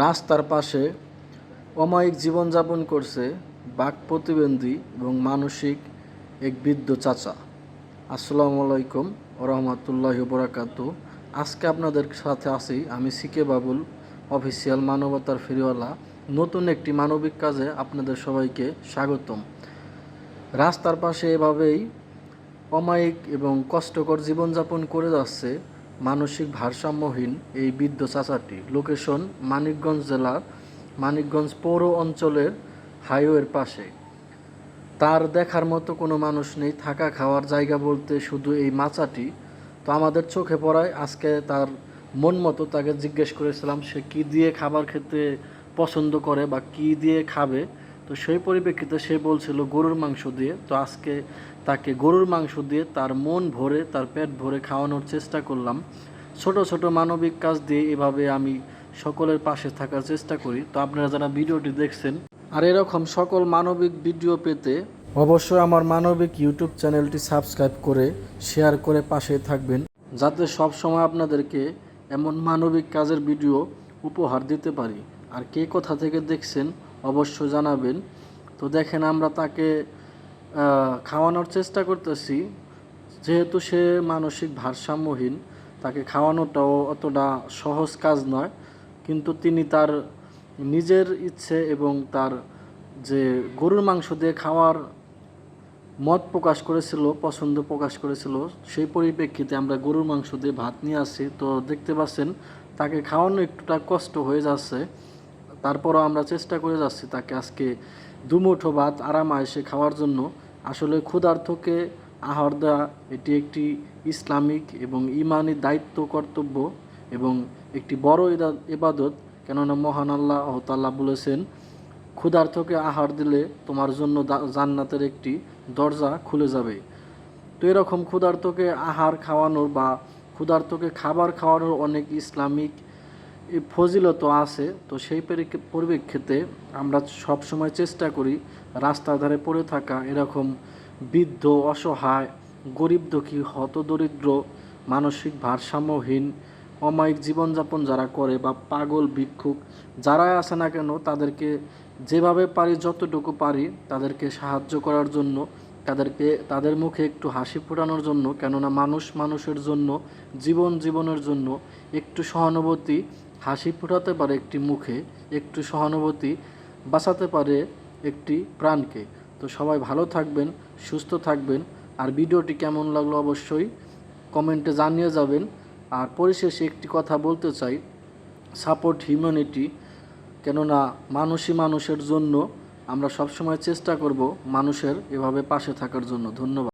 রাস্তার পাশে অমায়িক জীবনযাপন করছে বাক প্রতিবন্ধী এবং মানসিক এক বৃদ্ধ চাচা। আসসালামু আলাইকুম রহমতুল্লাহ বরাকাত আজকে আপনাদের সাথে আছি আমি সিকে বাবুল, অফিসিয়াল মানবতার ফেরিওয়ালা। নতুন একটি মানবিক কাজে আপনাদের সবাইকে স্বাগতম। রাস্তার পাশে এভাবেই অমায়িক এবং কষ্টকর জীবনযাপন করে যাচ্ছে মানসিক ভারসাম্যহীন এই বৃদ্ধ চাচাটি। লোকেশন মানিকগঞ্জ জেলার মানিকগঞ্জ পৌর অঞ্চলের হাইওয়ের পাশে। তার দেখার মতো কোনো মানুষ নেই, থাকা খাওয়ার জায়গা বলতে শুধু এই মাচাটি। তো আমাদের চোখে পড়ায় আজকে তার মন মতো তাকে জিজ্ঞেস করেছিলাম, সে কি দিয়ে খাবার খেতে পছন্দ করে বা কি দিয়ে খাবে? তো সেই পরিপ্রেক্ষিতে সে বলছিল গরুর মাংস দিয়ে। তো আজকে তাকে গরুর মাংস দিয়ে তার মন ভরে, তার পেট ভরে খাওয়ানোর চেষ্টা করলাম। ছোট ছোট মানবিক কাজ দিয়ে এভাবে আমি সকলের পাশে থাকার চেষ্টা করি। তো আপনারা যারা ভিডিওটি দেখছেন আর এরকম সকল মানবিক ভিডিও পেতে অবশ্যই আমার মানবিক ইউটিউব চ্যানেলটি সাবস্ক্রাইব করে, শেয়ার করে পাশে থাকবেন। যাতে সব সময় আপনাদেরকে এমন মানবিক কাজের ভিডিও উপহার দিতে পারি। আর কে কোথা থেকে দেখছেন অবশ্যই জানাবেন। তো দেখেন আমরা তাকে খাওয়ানোর চেষ্টা করতেছি। যেহেতু সে মানসিক ভারসাম্যহীন, তাকে খাওয়ানোটাও অতটা সহজ কাজ নয়। কিন্তু তিনি তার নিজের ইচ্ছে এবং তার যে গরুর মাংস দিয়ে খাওয়ার মত প্রকাশ করেছিল, পছন্দ প্রকাশ করেছিল, সেই পরিপ্রেক্ষিতে আমরা গরুর মাংস দিয়ে ভাত নিয়ে আসছি তো দেখতে পাচ্ছেন, তাকে খাওয়ানো একটুটা কষ্ট হয়ে যাচ্ছে। তারপরও আমরা চেষ্টা করে যাচ্ছি তাকে আজকে দুমুঠো ভাত আরাম আয়েসে খাওয়ার জন্য। আসলে ক্ষুধার্থকে আহার দেওয়া এটি একটি ইসলামিক এবং ইমানি দায়িত্ব কর্তব্য এবং একটি বড় ইবাদত। কেননা মহান আল্লাহ তাল্লাহ বলেছেন ক্ষুধার্থকে আহার দিলে তোমার জন্য জান্নাতের একটি দরজা খুলে যাবে। তো এরকম ক্ষুধার্থকে আহার খাওয়ানোর বা ক্ষুধার্থকে খাবার খাওয়ানোর অনেক ইসলামিক ফজিলত আছে, তো সেই পরিকে- পরিপ্রেক্ষিতে আমরা সব সময় চেষ্টা করি রাস্তার ধারে পড়ে থাকা এরকম বৃদ্ধ, অসহায়, গরিব দুঃখী হতদরিদ্র মানসিক ভারসাম্যহীন, অমায়িক জীবনযাপন যারা করে বা পাগল, ভিক্ষুক, যারাই আসে না কেন তাদেরকে যেভাবে পারি, যতটুকু পারি তাদেরকে সাহায্য করার জন্য, তাদেরকে, তাদের মুখে একটু হাসি ফোটানোর জন্য, কেননা মানুষ মানুষের জন্য, জীবন জীবনের জন্য একটু সহানুভূতি হাসি ফোটাতে পারে একটি মুখে, একটু সহানুভূতি বাঁচাতে পারে একটি প্রাণকে। তো সবাই ভালো থাকবেন, সুস্থ থাকবেন। আর ভিডিওটি কেমন লাগল অবশ্যই কমেন্টে জানিয়ে যাবেন। আর পরিশেষে একটি কথা বলতে চাই, সাপোর্ট হিউম্যানিটি, কেননা মানুষই মানুষের জন্য আমরা সবসময় চেষ্টা করব মানুষের এভাবে পাশে থাকার জন্য। ধন্যবাদ।